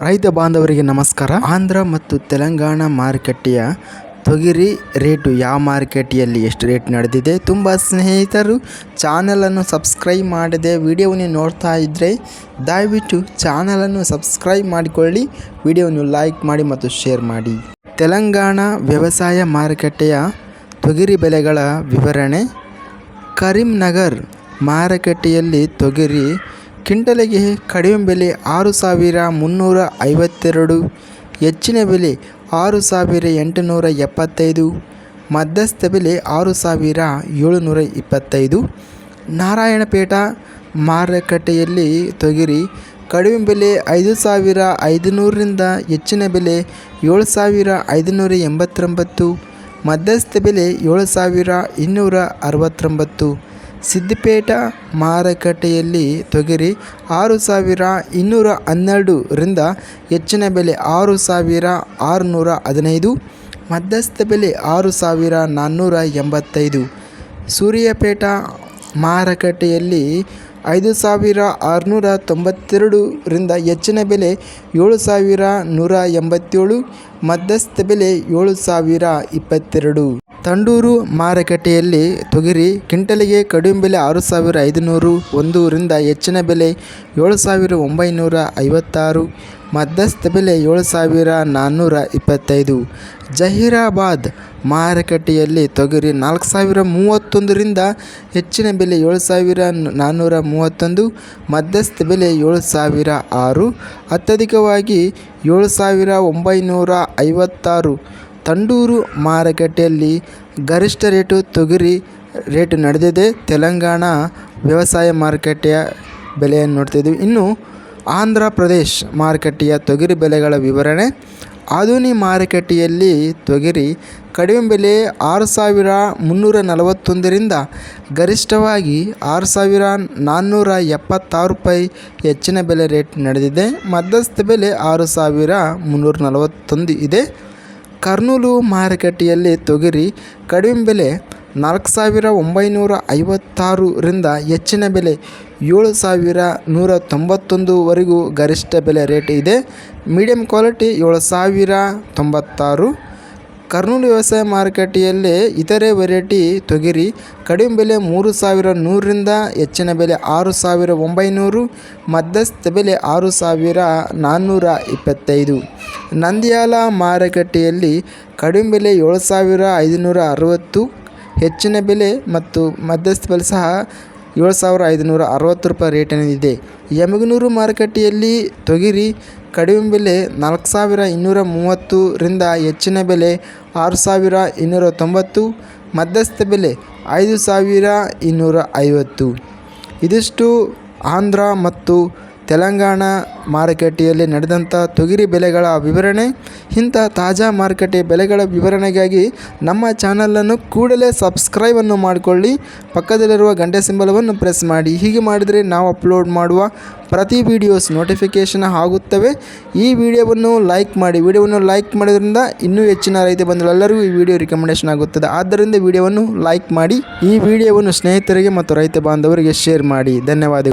ರೈತ ಬಾಂಧವರಿಗೆ ನಮಸ್ಕಾರ. ಆಂಧ್ರ ಮತ್ತು ತೆಲಂಗಾಣ ಮಾರುಕಟ್ಟೆಯ ತೊಗರಿ ರೇಟು ಯಾವ ಮಾರುಕಟ್ಟೆಯಲ್ಲಿ ಎಷ್ಟು ರೇಟ್ ನಡೆದಿದೆ ತುಂಬ ಸ್ನೇಹಿತರು ಚಾನಲನ್ನು ಸಬ್ಸ್ಕ್ರೈಬ್ ಮಾಡದೆ ವಿಡಿಯೋವನ್ನು ನೋಡ್ತಾ ಇದ್ದರೆ ದಯವಿಟ್ಟು ಚಾನಲನ್ನು ಸಬ್ಸ್ಕ್ರೈಬ್ ಮಾಡಿಕೊಳ್ಳಿ, ವಿಡಿಯೋವನ್ನು ಲೈಕ್ ಮಾಡಿ ಮತ್ತು ಶೇರ್ ಮಾಡಿ. ತೆಲಂಗಾಣ ವ್ಯವಸಾಯ ಮಾರುಕಟ್ಟೆಯ ತೊಗರಿ ಬೆಲೆಗಳ ವಿವರಣೆ. ಕರೀಂನಗರ್ ಮಾರುಕಟ್ಟೆಯಲ್ಲಿ ತೊಗರಿ ಕ್ವಿಂಟಲಿಗೆ ಕಡಿಮೆ ಬೆಲೆ ಆರು ಸಾವಿರ ಮುನ್ನೂರ ಐವತ್ತೆರಡು, ಹೆಚ್ಚಿನ ಬೆಲೆ ಆರು ಸಾವಿರ ಎಂಟುನೂರ ಎಪ್ಪತ್ತೈದು, ಮಧ್ಯಸ್ಥ ಬೆಲೆ ಆರು ಸಾವಿರ ಏಳುನೂರ ಇಪ್ಪತ್ತೈದು. ನಾರಾಯಣಪೇಟ ಮಾರುಕಟ್ಟೆಯಲ್ಲಿ ತೊಗರಿ ಕಡಿಮೆ ಬೆಲೆ ಐದು ಸಾವಿರ ಐದುನೂರರಿಂದ ಹೆಚ್ಚಿನ ಬೆಲೆ ಏಳು ಸಾವಿರ ಐದುನೂರ ಎಂಬತ್ತೊಂಬತ್ತು, ಮಧ್ಯಸ್ಥ ಬೆಲೆ ಏಳು ಸಾವಿರ ಇನ್ನೂರ ಅರವತ್ತೊಂಬತ್ತು. ಸಿದ್ದಿಪೇಟ ಮಾರುಕಟ್ಟೆಯಲ್ಲಿ ತೊಗರಿ ಆರು ಸಾವಿರ ಇನ್ನೂರ ಹನ್ನೆರಡರಿಂದ ಹೆಚ್ಚಿನ ಬೆಲೆ ಆರು ಸಾವಿರ ಆರುನೂರ ಹದಿನೈದು, ಮಧ್ಯಸ್ಥ ಬೆಲೆ ಆರು ಸಾವಿರ ನಾನ್ನೂರ ಎಂಬತ್ತೈದು. ಸೂರ್ಯಪೇಟ ಮಾರುಕಟ್ಟೆಯಲ್ಲಿ ಐದು ಸಾವಿರ ಆರುನೂರ ತೊಂಬತ್ತೆರಡರಿಂದ ಹೆಚ್ಚಿನ ಬೆಲೆ ಏಳು ಸಾವಿರ ನೂರ ಎಂಬತ್ತೇಳು, ಮಧ್ಯಸ್ಥ ಬೆಲೆ ಏಳು ಸಾವಿರ ಇಪ್ಪತ್ತೆರಡು. ತಂಡೂರು ಮಾರುಕಟ್ಟೆಯಲ್ಲಿ ತೊಗರಿ ಕ್ವಿಂಟಲಿಗೆ ಕಡಿಮೆ ಬೆಲೆ ಆರು ಸಾವಿರ ಐದುನೂರು, ಒಂದರಿಂದ ಹೆಚ್ಚಿನ ಬೆಲೆ ಏಳು ಸಾವಿರ ಒಂಬೈನೂರ ಐವತ್ತಾರು, ಮಧ್ಯಸ್ಥ ಬೆಲೆ ಏಳು ಸಾವಿರ ನಾನ್ನೂರ ಇಪ್ಪತ್ತೈದು. ಜಹೀರಾಬಾದ್ ಮಾರುಕಟ್ಟೆಯಲ್ಲಿ ತೊಗರಿ ನಾಲ್ಕು ಸಾವಿರ ಮೂವತ್ತೊಂದರಿಂದ ಹೆಚ್ಚಿನ ಬೆಲೆ ಏಳು ಸಾವಿರ ನಾನ್ನೂರ ಮೂವತ್ತೊಂದು, ಮಧ್ಯಸ್ಥ ಬೆಲೆ ಏಳು ಸಾವಿರ ಆರು, ಅತ್ಯಧಿಕವಾಗಿ ಏಳು ಸಾವಿರ ಒಂಬೈನೂರ ಐವತ್ತಾರು. ತಂಡೂರು ಮಾರುಕಟ್ಟೆಯಲ್ಲಿ ಗರಿಷ್ಠ ರೇಟು ತೊಗರಿ ರೇಟ್ ನಡೆದಿದೆ. ತೆಲಂಗಾಣ ವ್ಯವಸಾಯ ಮಾರುಕಟ್ಟೆಯ ಬೆಲೆಯನ್ನು ನೋಡ್ತಿದ್ದೀವಿ. ಇನ್ನು ಆಂಧ್ರ ಪ್ರದೇಶ್ ಮಾರುಕಟ್ಟೆಯ ತೊಗರಿ ಬೆಲೆಗಳ ವಿವರಣೆ. ಆಧುನಿ ಮಾರುಕಟ್ಟೆಯಲ್ಲಿ ತೊಗರಿ ಕಡಿಮೆ ಬೆಲೆ ಆರು ಸಾವಿರ ಮುನ್ನೂರ ನಲವತ್ತೊಂದರಿಂದ ಗರಿಷ್ಠವಾಗಿ ಆರು ಸಾವಿರ ನಾನ್ನೂರ ಎಪ್ಪತ್ತಾರು ರೂಪಾಯಿ ಹೆಚ್ಚಿನ ಬೆಲೆ ರೇಟ್ ನಡೆದಿದೆ. ಮಧ್ಯಸ್ಥ ಬೆಲೆ ಆರು ಸಾವಿರ ಮುನ್ನೂರ ನಲವತ್ತೊಂದು ಇದೆ. ಕರ್ನೂಲು ಮಾರುಕಟ್ಟೆಯಲ್ಲಿ ತೊಗರಿ ಕಡಿಮೆ ಬೆಲೆ ನಾಲ್ಕು ಸಾವಿರ ಒಂಬೈನೂರ ಐವತ್ತಾರರಿಂದ ಹೆಚ್ಚಿನ ಬೆಲೆ ಏಳು ಸಾವಿರ ನೂರ ತೊಂಬತ್ತೊಂದುವರೆಗೂ ಗರಿಷ್ಠ ಬೆಲೆ ರೇಟ್ ಇದೆ. ಮೀಡಿಯಂ ಕ್ವಾಲಿಟಿ ಏಳು ಸಾವಿರ ತೊಂಬತ್ತಾರು. ಕರ್ನೂಲು ವ್ಯವಸಾಯ ಮಾರುಕಟ್ಟೆಯಲ್ಲಿ ಇತರೆ ವೆರೈಟಿ ತೊಗರಿ ಕಡಿಮೆ ಬೆಲೆ ಮೂರು ಸಾವಿರ ನೂರರಿಂದ ಹೆಚ್ಚಿನ ಬೆಲೆ ಆರು ಸಾವಿರ ಒಂಬೈನೂರು, ಮಧ್ಯಸ್ಥ ಬೆಲೆ ಆರು ಸಾವಿರ ನಾನ್ನೂರ ಇಪ್ಪತ್ತೈದು. ನಂದ್ಯಾಲ ಮಾರುಕಟ್ಟೆಯಲ್ಲಿ ಕಡಿಮೆ ಬೆಲೆ ಏಳು ಸಾವಿರ ಐದುನೂರ ಅರವತ್ತು, ಹೆಚ್ಚಿನ ಬೆಲೆ ಮತ್ತು ಮಧ್ಯಸ್ಥ ಬೆಲೆ ಸಹ ಏಳು ಸಾವಿರ ಐದುನೂರ ಅರವತ್ತು ರೂಪಾಯಿ ರೇಟಿನಲ್ಲಿದೆ. ಯಮಗನೂರು ಮಾರುಕಟ್ಟೆಯಲ್ಲಿ ತೊಗರಿ ಕಡಿಮೆ ಬೆಲೆ ನಾಲ್ಕು ಸಾವಿರ ಇನ್ನೂರ ಮೂವತ್ತರಿಂದ ಹೆಚ್ಚಿನ ಬೆಲೆ ಆರು ಸಾವಿರ ಇನ್ನೂರ ತೊಂಬತ್ತು, ಮಧ್ಯಸ್ಥ ಬೆಲೆ ಐದು ಸಾವಿರ ಇನ್ನೂರ ಐವತ್ತು. ಇದಿಷ್ಟು ಆಂಧ್ರ ಮತ್ತು ತೆಲಂಗಾಣ ಮಾರುಕಟ್ಟೆಯಲ್ಲಿ ನಡೆದಂಥ ತೊಗರಿ ಬೆಲೆಗಳ ವಿವರಣೆ, ಇಂಥ ತಾಜಾ ಮಾರುಕಟ್ಟೆ ಬೆಲೆಗಳ ವಿವರಣೆಗಾಗಿ ನಮ್ಮ ಚಾನಲನ್ನು ಕೂಡಲೇ ಸಬ್ಸ್ಕ್ರೈಬನ್ನು ಮಾಡಿಕೊಳ್ಳಿ. ಪಕ್ಕದಲ್ಲಿರುವ ಗಂಟೆ ಸಿಂಬಲವನ್ನು ಪ್ರೆಸ್ ಮಾಡಿ. ಹೀಗೆ ಮಾಡಿದರೆ ನಾವು ಅಪ್ಲೋಡ್ ಮಾಡುವ ಪ್ರತಿ ವಿಡಿಯೋಸ್ ನೋಟಿಫಿಕೇಷನ್ ಆಗುತ್ತವೆ. ಈ ವಿಡಿಯೋವನ್ನು ಲೈಕ್ ಮಾಡಿ. ವಿಡಿಯೋವನ್ನು ಲೈಕ್ ಮಾಡೋದ್ರಿಂದ ಇನ್ನೂ ಹೆಚ್ಚಿನ ರೈತ ಬಂಧುಗಳೆಲ್ಲರಿಗೂ ಈ ವಿಡಿಯೋ ರಿಕಮೆಂಡೇಷನ್ ಆಗುತ್ತದೆ. ಆದ್ದರಿಂದ ವಿಡಿಯೋವನ್ನು ಲೈಕ್ ಮಾಡಿ. ಈ ವಿಡಿಯೋವನ್ನು ಸ್ನೇಹಿತರಿಗೆ ಮತ್ತು ರೈತ ಬಾಂಧವರಿಗೆ ಶೇರ್ ಮಾಡಿ. ಧನ್ಯವಾದಗಳು.